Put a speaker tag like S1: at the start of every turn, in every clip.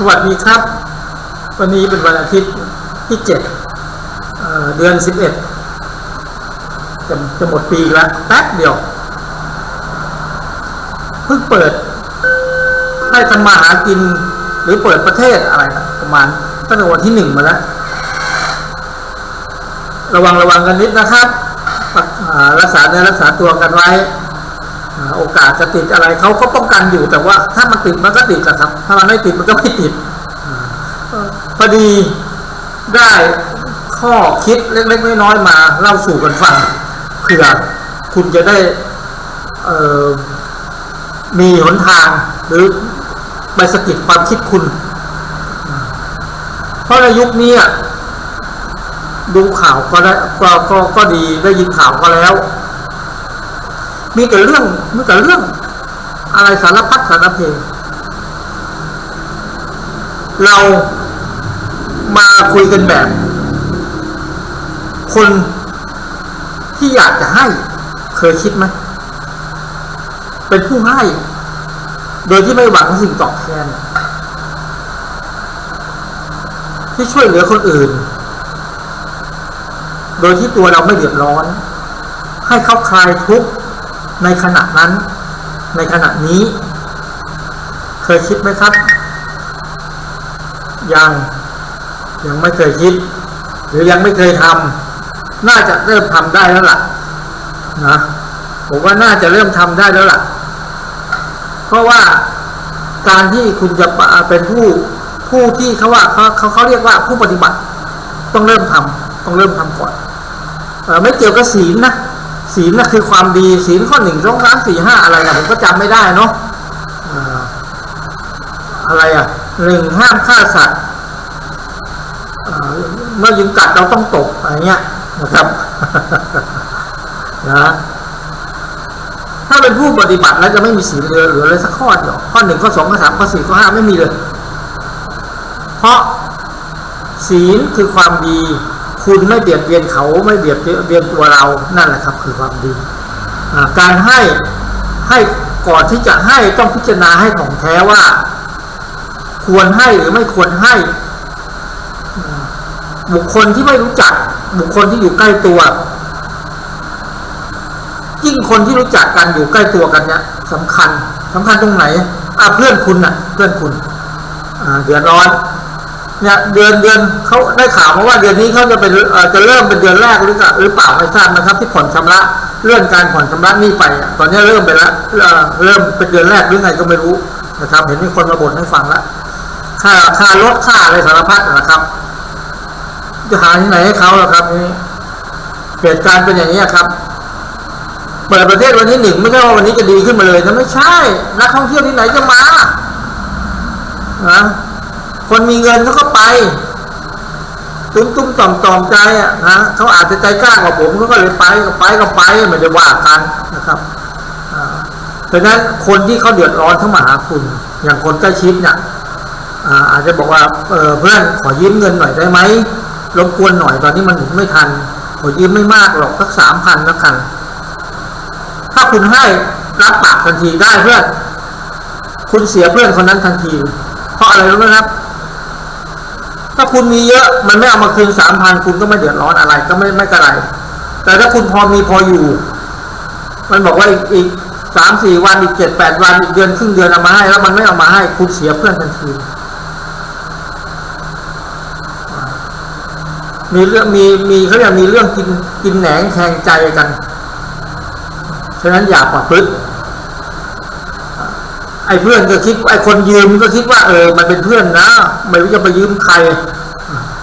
S1: สวัสดีครับ วันนี้เป็นวันอาทิตย์ที่เจ็ดเดือนสิบเอ็ดจะจะหมดปีแล้วแป๊บเดียว เพิ่งเปิดให้ทำมาหากินหรือเปิดประเทศอะไรประมาณตั้งแต่วันที่หนึ่งมาแล้ว ระวังระวังกันนิดนะครับรักษาเนื้อรักษาตัวกันไว้ โอกาสจะติดอะไรเขาก็ป้องกันอยู่แต่ว่า ถ้ามันติดมันก็ติดอะครับ ถ้ามันไม่ติดมันก็ไม่ติดอพอดีได้ข้อคิดเล็กๆน้อยๆมาเล่าสู่กันฟังเผื่อคุณจะได้เอมีหนทางหรือไปสกิดความคิดคุณ เพราะในยุคนี้ดูข่าวก็ได้ก็ก็ก็ดีได้ยินข่าวก็แล้ว มีแต่เรื่องมีแต่เรื่อง อะไรสารพัดสารเพเรามาคุยกันแบบ คนที่อยากจะให้เคยคิดไหมเป็นผู้ให้ โดยที่ไม่หวังสิ่งตอบแทน ที่ช่วยเหลือคนอื่น โดยที่ตัวเราไม่เดือดร้อน ให้เขาคลายทุกข์ ในขณะนั้น ในขณะนี้ เคยคิดไหมครับ ยัง ยังไม่เคยคิด หรือยังไม่เคยทำน่าจะเริ่มทำได้แล้วล่ะนะผมว่าน่าจะเริ่มทำได้แล้วล่ะ เพราะว่าการที่คุณจะเป็นผู้ผู้ที่เขาว่าเขาเขาเขาเรียกว่าผู้ปฏิบัติ ต้องเริ่มทำต้องเริ่มทำก่อนอไม่เกี่ยวกับศีลนะ ศีลนะคือความดีศีลข้อหนึ่งสองสามสี่ห้าอะไรนะผมก็จำไม่ได้เนาะอะไรอะหนึ่งห้ามฆ่าสัตว์เมื่อยิงกัดเราต้องตกอะไรเงี้ยนะครับนะถ้าเป็นผู้ปฏิบัติแล้วจะไม่มีศีลเหลือเหลือเลยสักข้อเดียวข้อหนึ่งข้อสองข้อสามข้อสี่ข้อห้าไม่มีเลย เพราะศีลคือความดี คุณไม่เบียดเบียนเขาไม่เบียดเบียนตัวเรานั่นแหละครับ คือความดีการให้ให้ก่อนที่จะให้ต้องพิจารณาให้ของแท้ว่า ควรให้หรือไม่ควรให้ บุคคลที่ไม่รู้จัก บุคคลที่อยู่ใกล้ตัวยิ่งคนที่รู้จักกันอยู่ใกล้ตัวกันเนี่ยสำคัญสำคัญตรงไหนอ่าเพื่อนคุณน่ะ เพื่อนคุณเดือดร้อน เนี่ยเดือนเดือนเขาได้ข่าวมาว่าเดือนนี้เขาจะเป็นเอ่อจะเริ่มเป็นเดือนแรกหรือเปล่าหรือเปล่าไม่ทราบนะครับ ที่ผ่อนชำระเลื่อนการผ่อนชำระหนี้ไป ตอนนี้เริ่มไปแล้วเริ่มเป็นเดือนแรกหรือไงก็ไม่รู้นะครับ เห็นมีคนมาบ่นให้ฟังแล้วค่าค่ารถค่าอะไรสารพัดนะครับ จะหาที่ไหนให้เขาล่ะครับนี่เหตุการณ์เป็นอย่างนี้ครับเปิดประเทศวันที่หนึ่งไม่ใช่ว่าวันนี้จะดีขึ้นมาเลยนะไม่ใช่ นักท่องเที่ยวที่ไหนจะมานะ คนมีเงินเขาก็ไป ตุ้มตุ้มต่อมต่อมใจอะนะเขาอาจจะใจกล้ากว่าผมเขาก็เลยไปก็ไปก็ไปไม่ได้ว่ากันนะครับเพราะฉะนั้นคนที่เขาเดือดร้อนเข้ามาหาคุณ อย่างคนใกล้ชิดเนี่ยอาจจะบอกว่าเพื่อนขอยืมเงินหน่อยได้ไหมรบกวนหน่อยตอนนี้มันหมุนไม่ทันขอยืมไม่มากหรอกสักสามพันแล้วกัน ถ้าคุณให้รับปากทันทีได้เพื่อน คุณเสียเพื่อนคนนั้นทันที เพราะอะไรรู้ไหมครับ ถ้าคุณมีเยอะมันไม่เอามาคืนสามพันคุณก็ไม่เดือดร้อนอะไร ก็ไม่ไม่กระไร แต่ถ้าคุณพอมีพออยู่ มันบอกว่าอีกอีกสามสี่วันอีกเจ็ดแปดวันอีกเดือนครึ่งเดือนเอามาให้ แล้วมันไม่เอามาให้ คุณเสียเพื่อนทันทีมีเรื่องมีมีเขาเรียกมีเรื่องกินกินแหนงแทงใจกัน ฉะนั้นอย่าประพฤติ ไอ้เพื่อนก็คิดไอ้คนยืมก็คิดว่าเออ มันเป็นเพื่อนนะไม่รู้จะไปยืมใคร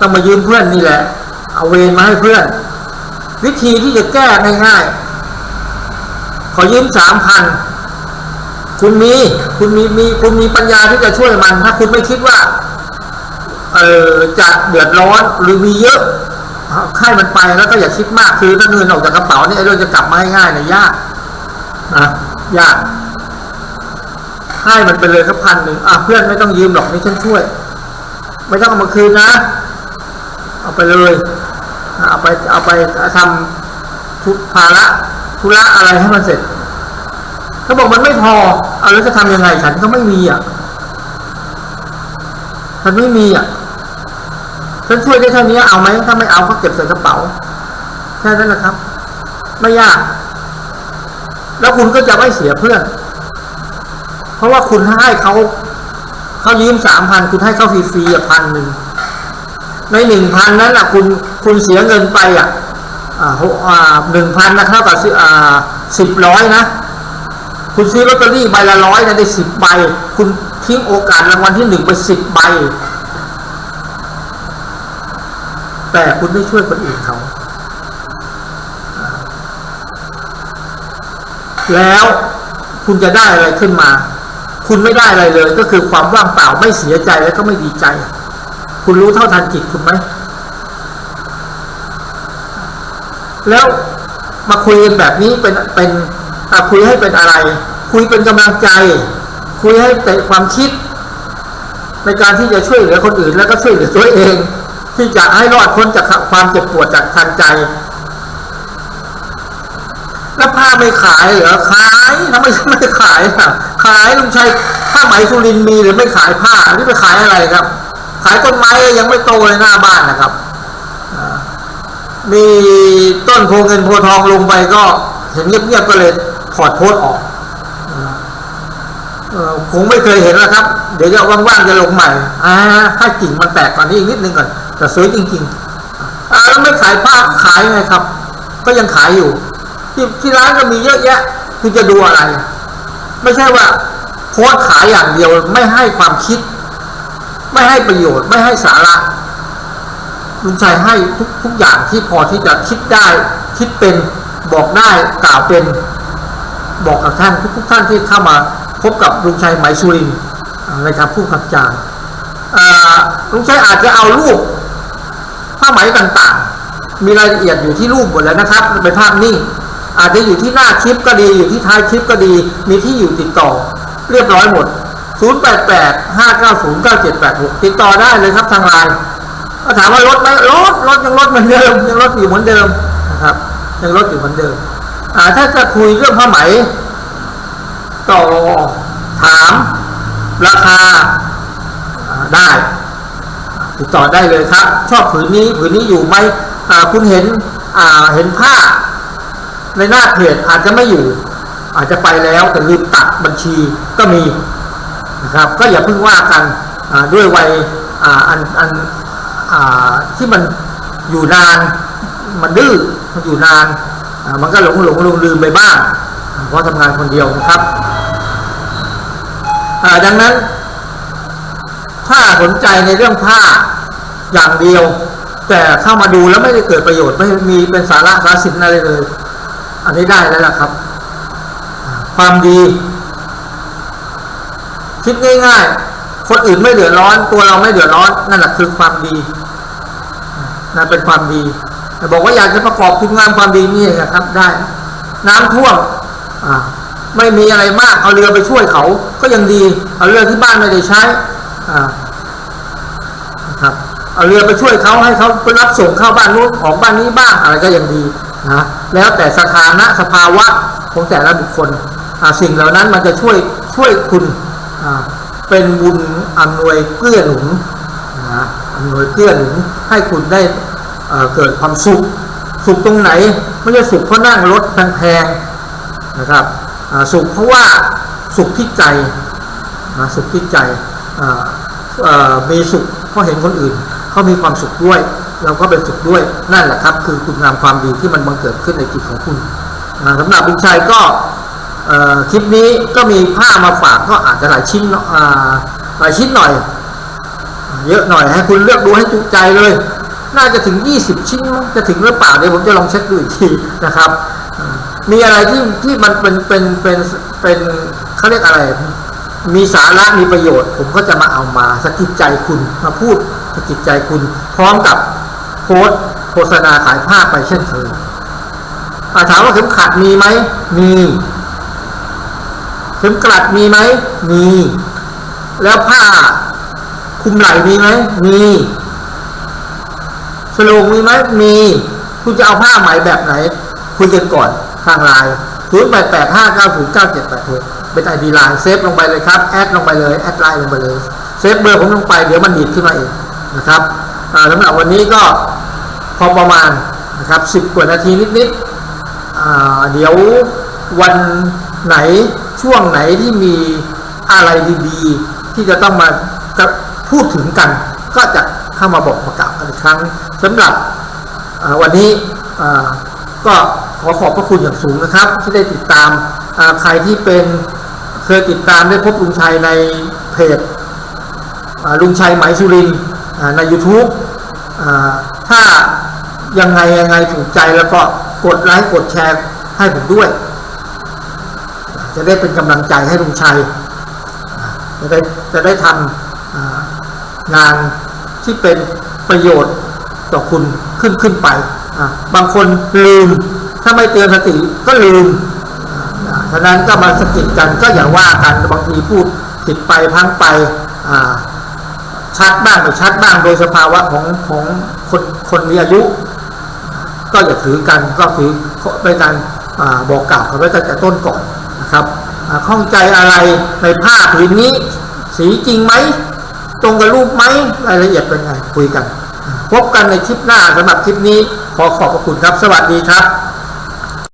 S1: ต้องมายืมเพื่อนนี่แหละ เอาเวรมาให้เพื่อน วิธีที่จะแก้ง่ายๆขอยืมสามพันคุณมีคุณมีมีคุณมีปัญญาที่จะช่วยมัน ถ้าคุณไม่คิดว่า เออจะเดือดร้อนหรือมีเยอะให้มันไปแล้วก็อย่าคิดมากคือถ้าเงินออกจากกระเป๋านี่ไอ้เรื่องจะกลับมาง่ายๆเนี่ยยากนะยาก ให้มันไปเลยสักพันหนึ่งอะเพื่อนไม่ต้องยืมหรอกนี่ฉันช่วย ไม่ต้องเอามาคืนนะ เอาไปเลยเอาไปเอาไปทำทุภาระธุระอะไรให้มันเสร็จเขาบอกมันไม่พอเอาแล้วจะทำยังไงฉันก็ไม่มีอะฉันไม่มีอะฉันช่วยได้แค่นี้เอาไหมถ้าไม่เอาก็เก็บใส่กระเป๋าแค่นั้นแหละครับ ไม่ยาก แล้วคุณก็จะไม่เสียเพื่อน เพราะว่าคุณให้เขาเขายืมสามพันคุณให้เขาฟรีๆอะพันหนึ่งในหนึ่งพันนั้นอะคุณคุณเสียเงินไปอะอ่าอ่าหนึ่งพันนะเท่ากับสิอ่าสิบร้อยนะ คุณซื้อลอตเตอรี่ใบละร้อยนะได้สิบใบ คุณทิ้งโอกาสรางวัลที่หนึ่งไปสิบใบ แต่คุณไม่ช่วยคนอื่นเขา แล้วคุณจะได้อะไรขึ้นมา คุณไม่ได้อะไรเลย ก็คือความว่างเปล่าไม่เสียใจแล้วก็ไม่ดีใจ คุณรู้เท่าทันจิตคุณไหมแล้วมาคุยกันแบบนี้เป็นเป็นคุยให้เป็นอะไร คุยเป็นกำลังใจ คุยให้เตะความคิด ในการที่จะช่วยเหลือคนอื่น แล้วก็ช่วยเหลือตัวเอง ที่จะให้รอดพ้นจากความเจ็บปวดจากทางใจ แล้วผ้าไม่ขายเหรอขายทำไมไม่ขายอะขายลุงชัยผ้าไหมสุรินมีหรือไม่ขายผ้าอันนี้ไปขายอะไรครับ ขายต้นไม้ยังไม่โตเลยหน้าบ้านนะครับมีต้นโพเงินโพทองลงไปก็เห็นเงียบๆก็เลยถอดโพสออกคงไม่เคยเห็นแล้วครับ เดี๋ยวจะว่างๆจะลงใหม่อ่าถ้ากิ่งมันแตกก่อนนี้อีกนิดนึงก่อนแต่สวยจริงๆอ่าแล้วไม่ขายผ้าขายไงครับ ก็ยังขายอยู่ ที่ที่ร้านก็มีเยอะแยะคุณจะดูอะไร ไม่ใช่ว่าโพสขายอย่างเดียวไม่ให้ความคิด ไม่ให้ประโยชน์ ไม่ให้สาระลุงชัยให้ทุกทุกอย่างที่พอที่จะคิดได้ คิดเป็นบอกได้กล่าวเป็น บอกกับท่านทุกทุกท่านที่เข้ามาพบกับลุงชัยไหมสุรินราในการพูดคำจารอ่าลุงชัยอาจจะเอารูปผ้าไหมต่างๆ มีรายละเอียดอยู่ที่รูปหมดแล้วนะครับเป็นภาพนิ่ง อาจจะอยู่ที่หน้าคลิปก็ดีอยู่ที่ท้ายคลิปก็ดี มีที่อยู่ติดต่อ เรียบร้อยหมด 088 590 9786 ติดต่อได้เลยครับทางไลน์ก็ถามว่ารถไหมรถรถยังรถเหมือนเดิม ยังรถอยู่เหมือนเดิมนะครับ ยังรถอยู่เหมือนเดิมอ่าถ้าจะคุยเรื่องผ้าไหม ต่อถาม ราคาได้ ติดต่อได้เลยครับ ชอบผืนนี้ผืนนี้อยู่ไหมคุณเห็นเห็นผ้า ในหน้าเพจอาจจะไม่อยู่ อาจจะไปแล้วแต่ลืมตัดบัญชีก็มีนะครับ ก็อย่าเพิ่งว่ากันด้วยวัยอันอันอที่มันอยู่นานมันดื้อมันอยู่นานมันก็หลงหลงลืมลืมไปบ้างเพราะทำงานคนเดียวนะครับดังนั้น ถ้าสนใจในเรื่องผ้าอย่างเดียว แต่เข้ามาดูแล้วไม่ได้เกิดประโยชน์ไม่มีเป็นสาระสาสินอะไรเลย อันนี้ได้แล้วล่ะครับ ความดี คิดง่ายๆ คนอื่นไม่เดือดร้อน ตัวเราไม่เดือดร้อน นั่นแหละคือความดีนั่นเป็นความดีแต่บอกว่าอยากจะประกอบคุณงามความดีนี่นะครับ ได้ น้ำท่วมอ่าไม่มีอะไรมาก เอาเรือไปช่วยเขา ก็ยังดี เอาเรือที่บ้านไม่ได้ใช้ อ่าครับ เอาเรือไปช่วยเขาให้เขาไปรับส่งเข้าบ้านนู้นของบ้านนี้บ้างอะไรก็ยังดี นะแล้วแต่สถานะสภาวะของแต่ละบุคคลสิ่งเหล่านั้นมันจะช่วยช่วยคุณเป็นบุญอำนวยเกื้อหนุนนะอำนวยเกื้อหนุนให้คุณได้เกิดความสุข สุขตรงไหนไม่ใช่สุขเพราะนั่งรถแพงๆนะครับสุขเพราะว่าสุขที่ใจนะสุขที่ใจมีสุขเพราะเห็นคนอื่นเขามีความสุขด้วย เราก็เป็นสุขด้วยนั่นแหละครับ คือคุณงามความดีที่มันบังเกิดขึ้นในจิตของคุณอ่าสำหรับลุงชัยก็คลิปนี้ก็มีผ้ามาฝากก็อาจจะหลายชิ้นหลายชิ้นหน่อย เยอะหน่อยให้คุณเลือกดูให้จุใจเลย น่าจะถึง 20 ชิ้นจะถึงหรือเปล่าเดี๋ยวผมจะลองเช็คดูอีกทีนะครับ มีอะไรที่ที่มันเป็นเป็นเป็นเป็นเขาเรียกอะไร มีสาระมีประโยชน์ ผมก็จะมาเอามาสะกิดใจคุณมาพูดสะกิดใจคุณ พร้อมกับ สโฆษณาขายผ้าไปเช่นเคยอาถามว่าเข็มขัดมีไหม มี เข็มกลัดมีไหม มี แล้วผ้าคุมไหล่มีไหม มีสโลงมีไหม มี คุณจะเอาผ้าไหมแบบไหน คุยกันก่อนทางไลน์0 8 8 5 9 0 9 7 8 6เก้าศูนย์เก้าเจ็ดแปดหกเป็นไอดีไลน์เซฟลงไปเลยครับ แอดลงไปเลย แอดไลน์ลงไปเลย เซฟเบอร์ผมลงไป เดี๋ยวมันดีดขึ้นมาเองนะครับอ่าสำหรับวันนี้ก็ พอประมาณนะครับสิบกว่านาทีนิดๆเดี๋ยววันไหนช่วงไหนที่มีอะไรดีๆ ที่จะต้องมาจะพูดถึงกัน ก็จะเข้ามาบอกประกาศกันอีกครั้งสำหรับวันนี้ก็ขอขอบพระคุณอย่างสูงนะครับ ที่ได้ติดตามใครที่เป็นเคยติดตามได้พบลุงชัยในเพจลุงชัยไหมสุรินใน YouTube ถ้า ยังไงยังไงถูกใจแล้วก็กดไลค์กดแชร์ให้ผมด้วย จะได้เป็นกำลังใจให้ลุงชัย จะได้จะได้ทำงานที่เป็นประโยชน์ต่อคุณขึ้นขึ้นไป บางคนลืม ถ้าไม่เตือนสติก็ลืมฉะนั้นก็มาสกิดกันก็อย่าว่ากันบางทีพูดผิดไปพังไปชัดบ้างไม่ชัดบ้างโดยสภาวะของของคนคนมีอายุ ก็อย่าถือกันก็ถือเป็นการอบอกกล่าวกันไว้ตั้งแต่ต้นก่อนนะครับข้องใจอะไรในผ้าผืนนี้ สีจริงไหมตรงกับรูปไหมรายละเอียดเป็นไงคุยกัน พบกันในคลิปหน้าสำหรับคลิปนี้ ขอขอบพระคุณครับ สวัสดีครับ